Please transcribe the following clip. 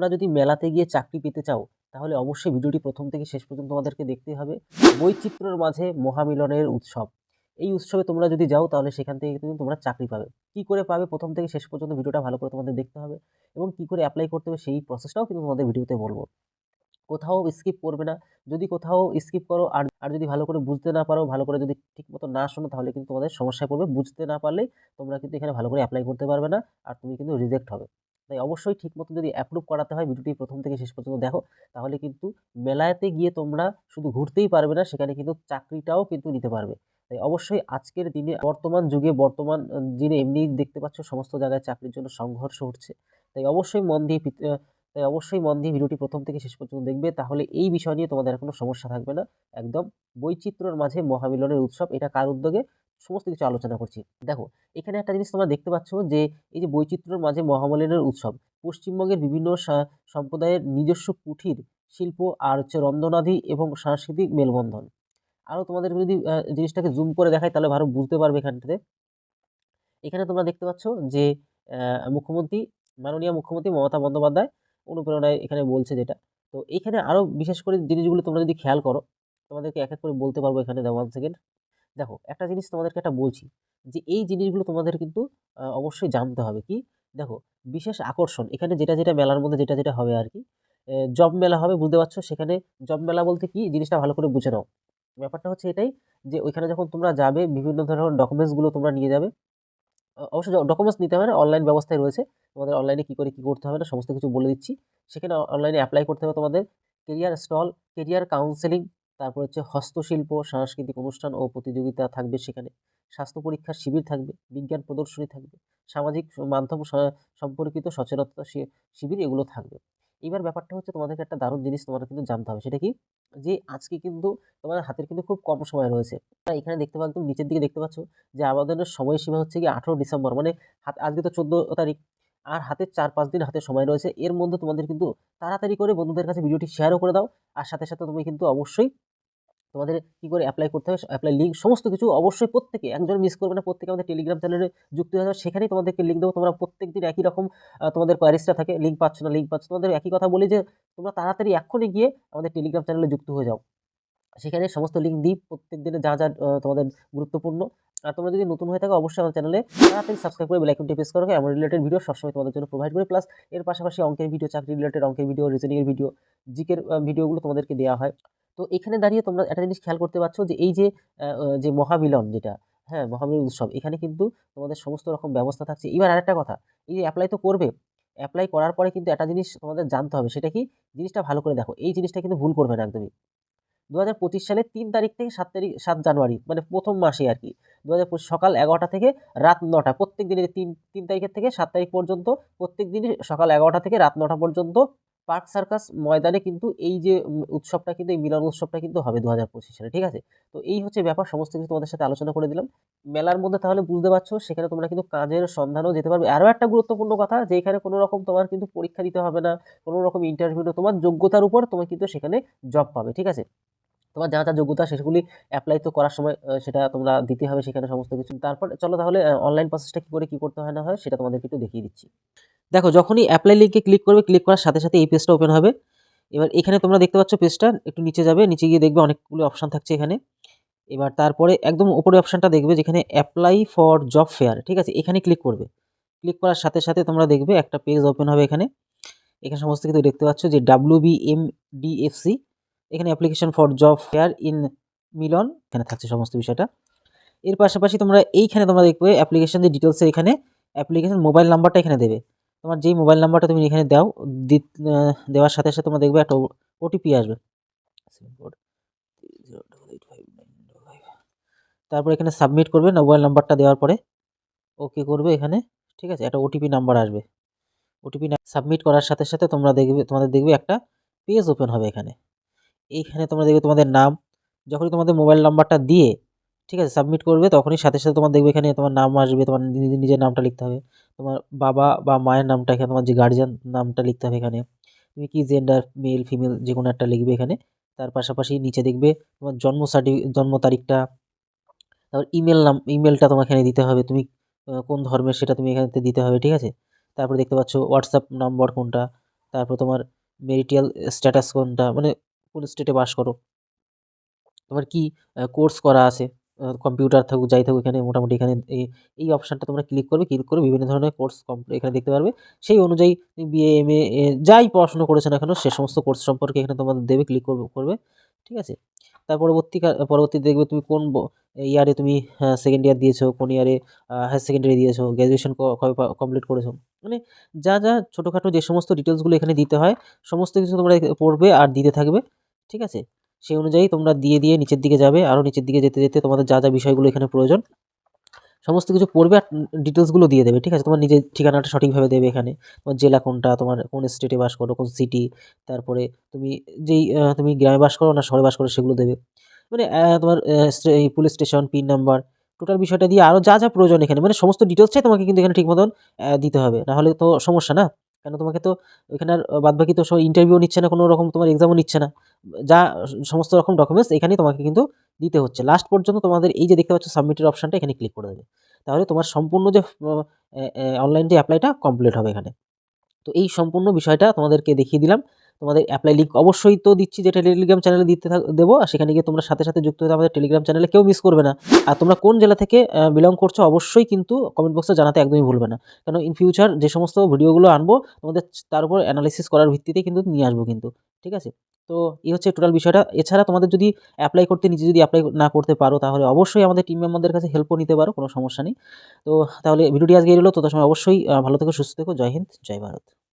তোমরা যদি মেলাতে গিয়ে চাকরি পেতে চাও, তাহলে অবশ্যই ভিডিওটি প্রথম থেকে শেষ পর্যন্ত তোমাদেরকে দেখতে হবে। বৈচিত্র্যের মাঝে মহামিলনের উৎসব। এই উৎসবে তোমরা যদি যাও, তাহলে সেখান থেকে কিন্তু তোমরা চাকরি পাবে। কি করে পাবে প্রথম থেকে শেষ পর্যন্ত ভিডিওটা ভালো করে তোমাদের দেখতে হবে এবং কি করে অ্যাপ্লাই করতে হবে সেই প্রসেসটাও কিন্তু তোমাদের ভিডিওতে বলব। কোথাও স্কিপ করবে না। যদি কোথাও স্কিপ করো আর আর যদি ভালো করে বুঝতে না পারো, ভালো করে যদি ঠিকমতো না শোনো, তাহলে কিন্তু তোমাদের সমস্যায় পড়বে। বুঝতে না পারলেই তোমরা কিন্তু এখানে ভালো করে অ্যাপ্লাই করতে পারবে না, আর তুমি কিন্তু রিজেক্ট হবে। তাই অবশ্যই ঠিকমতো যদি অ্যাপ্রুভ করাতে হয় ভিডিওটি প্রথম থেকে শেষ পর্যন্ত দেখো, তাহলে কিন্তু মেলাতে গিয়ে তোমরা শুধু ঘুরতেই পারবে না, সেখানে কিন্তু চাকরিটাও কিন্তু নিতে পারবে। তাই অবশ্যই আজকের দিনে বর্তমান যুগে, বর্তমান দিনে এমনি দেখতে পাচ্ছ সমস্ত জায়গায় চাকরির জন্য সংঘর্ষ উঠছে তাই অবশ্যই মন দিয়ে তাই অবশ্যই মন দিয়ে ভিডিওটি প্রথম থেকে শেষ পর্যন্ত দেখবে, তাহলে এই বিষয় নিয়ে তোমাদের কোনো সমস্যা থাকবে না। একদম বৈচিত্র্যর মাঝে মহামিলনের উৎসব, এটা কার উদ্যোগে? সমস্ত কিছু আলোচনা করছি। দেখো, এখানে একটা জিনিস তোমরা দেখতে পাচ্ছ যে, এই যে বৈচিত্র্যের মাঝে মহামলিনের উৎসব, পশ্চিমবঙ্গের বিভিন্ন সম্প্রদায়ের নিজস্ব কুঠির শিল্প আর হচ্ছে রন্ধনাদি এবং সাংস্কৃতিক মেলবন্ধন। আরও তোমাদের যদি জিনিসটাকে জুম করে দেখায় তাহলে ভালো বুঝতে পারবে এখানটাতে। এখানে তোমরা দেখতে পাচ্ছ যে মুখ্যমন্ত্রী, মাননীয় মুখ্যমন্ত্রী মমতা বন্দ্যোপাধ্যায় অনুপ্রেরণায় এখানে বলছে যেটা। তো এখানে আরও বিশেষ করে জিনিসগুলো তোমরা যদি খেয়াল করো, তোমাদেরকে এক এক করে বলতে পারব এখানে ওয়ান সেকেন্ড দেখো, একটা জিনিস তোমাদেরকে একটা বলছি, যে এই জিনিসগুলো তোমাদের কিন্তু অবশ্যই জানতে হবে কি? দেখো, বিশেষ আকর্ষণ, এখানে যেটা যেটা মেলার মধ্যে যেটা যেটা হবে আর কি জব মেলা হবে, বুঝতে পারছ? সেখানে জব মেলা বলতে কি? জিনিসটা ভালো করে বুঝে নাও। ব্যাপারটা হচ্ছে এটাই, যে ওইখানে যখন তোমরা যাবে, বিভিন্ন ধরনের ডকুমেন্টসগুলো তোমরা নিয়ে যাবে, অ, অবশ্যই ডকুমেন্টস নিতে হবে না অনলাইন ব্যবস্থায় রয়েছে, তোমাদের অনলাইনে কী করে কী করতে হবে না, সমস্ত কিছু বলে দিচ্ছি। সেখানে অনলাইনে অ্যাপ্লাই করতে হবে তোমাদের কেরিয়ার স্টল কেরিয়ার কাউন্সেলিং তারপর হচ্ছে হস্তশিল্প, সাংস্কৃতিক অনুষ্ঠান ও প্রতিযোগিতা থাকবে সেখানে। স্বাস্থ্য পরীক্ষার শিবির থাকবে, বিজ্ঞান প্রদর্শনী থাকবে, সামাজিক মাধ্যম সম্পর্কিত সচেতনতা শিবির এগুলো থাকবে। এবার ব্যাপারটা হচ্ছে তোমাদেরকে একটা দারুণ জিনিস তোমাদের কিন্তু জানতে হবে, সেটা কি? যে আজকে কিন্তু তোমাদের হাতের কিন্তু খুব কম সময় রয়েছে। এখানে দেখতে পাচ্ছ তুমি নিচের দিকে দেখতে পাচ্ছ যে আবেদনের সময়সীমা হচ্ছে কি আঠেরো ডিসেম্বর মানে হাত আজকে তো চোদ্দ তারিখ। আর হাতে চার পাঁচ দিন হাতে সময় রয়েছে। এর মধ্যে তোমাদের কিন্তু তাড়াতাড়ি করে বন্ধুদের কাছে ভিডিওটি শেয়ারও করে দাও। আর সাথে সাথে তুমি কিন্তু অবশ্যই তোমাদের কী করে অ্যাপ্লাই করতে হবে? অ্যাপ্লাই লিঙ্ক সমস্ত কিছু অবশ্যই প্রত্যেকে, একজন মিস করবে না, প্রত্যেকে আমাদের টেলিগ্রাম চ্যানেলে যুক্ত হয়ে যাবে। সেখানেই তোমাদেরকে লিঙ্ক দেবো। তোমরা প্রত্যেক দিন একই রকম তোমাদের কোয়ারিজটা থাকে লিঙ্ক পাচ্ছ না লিঙ্ক পাচ্ছ তোমাদের একই কথা বলি যে, তোমরা তাড়াতাড়ি এক্ষুনি গিয়ে আমাদের টেলিগ্রাম চ্যানেলে যুক্ত হয়ে যাও। সেখানে সমস্ত লিঙ্ক দিই, প্রত্যেক দিনে যা যা তোমাদের গুরুত্বপূর্ণ। আর তোমরা যদি নতুন হয়ে থাকো, অবশ্যই আমার চ্যানেলে তাড়াতাড়ি সাবস্ক্রাইব করে বেলাইকনটি প্রেস করো এমন রিলেটেড ভিডিও সবসময় তোমাদের জন্য প্রোভাইড করে। প্লাস এর পাশাপাশি অঙ্কের ভিডিও চাকরি রিলেটেড অঙ্কের ভিডিও রিজনিংয়ের ভিডিও জিকের ভিডিওগুলো তোমাদেরকে দেওয়া হয়। তো এখানে দাঁড়িয়ে তোমরা একটা জিনিস খেয়াল করতে পারছ যে এই যে যে মহামিলন যেটা হ্যাঁ মহামিলন উৎসব, এখানে কিন্তু তোমাদের সমস্ত রকম ব্যবস্থা থাকছে। এবার আরেকটা কথা, এই যে অ্যাপ্লাই তো করবে অ্যাপ্লাই করার পরে কিন্তু একটা জিনিস তোমাদের জানতে হবে, সেটা কি? জিনিসটা ভালো করে দেখো, এই জিনিসটা কিন্তু ভুল করবে না একদমই। দু হাজার পঁচিশ সালের তিন তারিখ থেকে সাত তারিখ, সাত জানুয়ারি মানে প্রথম মাসে আর কি দু হাজার পঁচিশ সকাল এগারোটা থেকে রাত নটা, প্রত্যেক দিনের তিন তিন তারিখের থেকে সাত তারিখ পর্যন্ত, প্রত্যেক দিনই সকাল এগারোটা থেকে রাত নটা পর্যন্ত পার্ক সার্কাস ময়দানে কিন্তু এই যে উৎসবটা কিন্তু, এই মিলন উৎসবটা কিন্তু হবে দু হাজার পঁচিশ সালে, ঠিক আছে? তো এই হচ্ছে ব্যাপার, সমস্ত কিছু তোমাদের সাথে আলোচনা করে দিলাম। মেলার মধ্যে তাহলে বুঝতে পারছ, সেখানে তোমরা কিন্তু কাজের সন্ধানও যেতে পারবে। আরও একটা গুরুত্বপূর্ণ কথা, যে এখানে কোনো রকম তোমার কিন্তু পরীক্ষা দিতে হবে না, কোনো রকম ইন্টারভিউ তোমার যোগ্যতার উপর তোমার কিন্তু সেখানে জব পাবে, ঠিক আছে? তোমার যা যা যোগ্যতা, সেগুলি অ্যাপ্লাই তো করার সময় সেটা তোমরা দিতে হবে সেখানে সমস্ত কিছু। তারপর চলো তাহলে অনলাইন প্রসেসটা কী করে কী করতে হয় না হয়, সেটা তোমাদেরকে একটু দেখিয়ে দিচ্ছি। দেখো, যখনই অ্যাপ্লাই লিঙ্কে ক্লিক করবে ক্লিক করার সাথে সাথে এই পেজটা ওপেন হবে। এবার এখানে তোমরা দেখতে পাচ্ছ পেজটা একটু নিচে যাবে, নিচে গিয়ে দেখবে অনেকগুলো অপশান থাকছে এখানে। এবার তারপরে একদম উপরে অপশানটা দেখবে যেখানে অ্যাপ্লাই ফর জব ফেয়ার ঠিক আছে? এখানে ক্লিক করবে। ক্লিক করার সাথে সাথে তোমরা দেখবে একটা পেজ ওপেন হবে এখানে। এখানে সমস্ত কিছু দেখতে পাচ্ছ যে ডাব্লিউ বি এম ডিএফসি এখানে application for job fair in Milan, এখানে থাকছে সমস্ত বিষয়টা। এর পাশাপাশি তোমরা এইখানে তোমরা দেখবে অ্যাপ্লিকেশন যে ডিটেলসের এখানে অ্যাপ্লিকেশন মোবাইল নাম্বারটা এখানে দেবে। তোমার যেই মোবাইল নাম্বারটা তুমি এখানে দাও দেওয়ার সাথে সাথে তোমরা দেখবে একটা ওটিপি আসবে। তারপর এখানে সাবমিট করবে মোবাইল নাম্বারটা দেওয়ার পরে ওকে করবে এখানে, ঠিক আছে? একটা ওটিপি নাম্বার আসবে। ওটিপি সাবমিট করার সাথে সাথে তোমরা দেখবে, তোমাদের দেখবে একটা পেজ ওপেন হবে এখানে। এইখানে তোমরা দেখবে তোমাদের নাম, যখনই তোমাদের মোবাইল নাম্বারটা দিয়ে ঠিক আছে সাবমিট করবে, তখনই সাথে সাথে তোমার দেখবে এখানে তোমার নাম আসবে, তোমার নিজের নামটা লিখতে হবে। তোমার বাবা বা মায়ের নামটা এখানে, তোমার যে গার্জিয়ান নামটা লিখতে হবে এখানে। তুমি কি জেন্ডার মেল ফিমেল যে কোনো একটা লিখবে এখানে। তার পাশাপাশি নিচে দেখবে তোমার জন্ম সার্টি জন্ম তারিখটা, তারপর ইমেল নাম ইমেলটা তোমার এখানে দিতে হবে। তুমি কোন ধর্মের সেটা তুমি এখানে দিতে হবে, ঠিক আছে? তারপর দেখতে পাচ্ছ হোয়াটসঅ্যাপ নাম্বার কোনটা, তারপর তোমার মেরিটিয়াল স্ট্যাটাস কোনটা মানে কোন স্টেটে বাস করো। তোমার কি কোর্স করা আছে? কম্পিউটার থাকুক, যাই থাকুক এখানে মোটামুটি এখানে এই অপশানটা তোমরা ক্লিক করবে ক্লিক করে বিভিন্ন ধরনের কোর্স এখানে দেখতে পারবে। সেই অনুযায়ী বিএ এম এ যাই পড়াশোনা করেছ না কেন, সে সমস্ত কোর্স সম্পর্কে এখানে তোমাদের দেবে ক্লিক করবে করবে, ঠিক আছে? তার পরবর্তী পরবর্তীতে দেখবে তুমি কোন ইয়ারে তুমি সেকেন্ড ইয়ার দিয়েছ, কোন ইয়ারে হায়ার সেকেন্ডারি দিয়েছ গ্র্যাজুয়েশন কবে কমপ্লিট করেছ? মানে যা যা ছোটোখাটো যে সমস্ত ডিটেলসগুলো এখানে দিতে হয়, সমস্ত কিছু তোমরা পড়বে আর দিতে থাকবে, ঠিক আছে? সেই অনুযায়ী তোমরা দিয়ে দিয়ে নিচের দিকে যাবে আরও নিচের দিকে যেতে যেতে তোমাদের যা যা বিষয়গুলো এখানে প্রয়োজন, সমস্ত কিছু পড়বে আর ডিটেলসগুলো দিয়ে দেবে, ঠিক আছে? তোমার নিজের ঠিকানাটা সঠিকভাবে দেবে এখানে। তোমার জেলা কোনটা, তোমার কোন স্টেটে বাস করো, কোন সিটি তারপরে তুমি যেই তুমি গ্রামে বাস করো না শহরে বাস করো সেগুলো দেবে। মানে তোমার police station pin number total বিষয়টা দিয়ে আরও যা যা প্রয়োজন এখানে মানে সমস্ত ডিটেলসটাই তোমাকে কিন্তু এখানে ঠিক মতন দিতে হবে। নাহলে তো সমস্যা না? কেন তোমাকে তো ওইখানে আর বাদবাকি তো সব ইন্টারভিউ নিচ্ছে না, কোনো রকম তোমার এক্সামও নিচ্ছে না। যা সমস্ত রকম ডকুমেন্টস এখানেই তোমাকে কিন্তু দিতে হচ্ছে। লাস্ট পর্যন্ত তোমাদের এই যে দেখতে পাচ্ছ সাবমিটের অপশানটা এখানে ক্লিক করে দেবে। তাহলে তোমার সম্পূর্ণ যে অনলাইন যে অ্যাপ্লাইটা কমপ্লিট হবে এখানে। তো এই সম্পূর্ণ বিষয়টা তোমাদেরকে দেখিয়ে দিলাম। তোমাদের অ্যাপ্লাই লিঙ্ক অবশ্যই তো দিচ্ছি যেটা টেলিগ্রাম চ্যানেলে দিতে দেবো। আর সেখানে গিয়ে তোমরা সাথে সাথে যুক্ত হতে আমাদের টেলিগ্রাম চ্যানেলে কেউ মিস করবে না। আর তোমরা কোন জেলা থেকে বিলং করছ অবশ্যই কিন্তু কমেন্ট বক্সে জানাতে একদমই ভুলবে না। কারণ ইন ফিউচার যে সমস্ত ভিডিওগুলো আনব, তোমাদের তার উপর অ্যানালিসিস করার ভিত্তিতে কিন্তু নিয়ে আসব কিন্তু। ঠিক আছে? তো এই হচ্ছে টোটাল বিষয়টা। এছাড়া তোমাদের যদি অ্যাপ্লাই করতে, নিজে যদি অ্যাপ্লাই না করতে পারো, তাহলে অবশ্যই আমাদের টিম মেম্বারদের কাছে হেল্পও নিতে পারো, কোনো সমস্যা নেই। তো তাহলে ভিডিওটি আজকে এলো তো তার সময় অবশ্যই ভালো থেকো, সুস্থ থেকো। জয় হিন্দ, জয় ভারত।